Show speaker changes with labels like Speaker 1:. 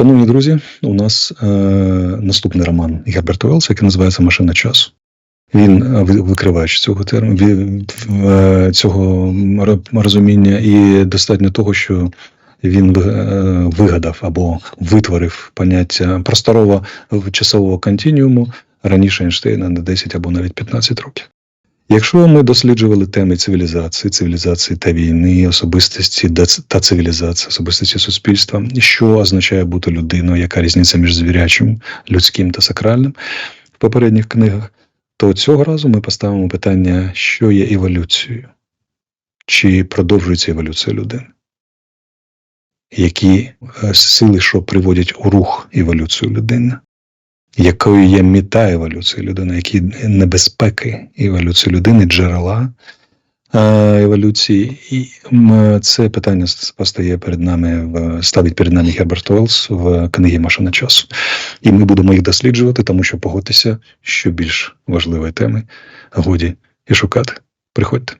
Speaker 1: Шановні друзі, у нас е, наступний роман Герберта Уеллса, який називається Машина часу. Він е, викривач цього терміну, е, цього розуміння, і достатньо того, що він е, вигадав або витворив поняття просторового часового континіуму раніше Ейнштейна на 10 або навіть 15 років. Якщо ми досліджували теми цивілізації, цивілізації та війни, особистості та цивілізації, особистості суспільства, що означає бути людиною, яка різниця між звірячим, людським та сакральним? В попередніх книгах, то цього разу ми поставимо питання, що є еволюцією, чи продовжується еволюція людини, які е, сили, що приводять у рух еволюцію людини, якою є мета еволюції людини, які небезпеки еволюції людини, джерела е, еволюції. І це питання постає перед нами, в- ставить перед нами Герберт Уеллс в книгі Машина часу. І ми будемо їх досліджувати, тому що погодьтеся, що більш важливої теми годі і шукати. Приходьте.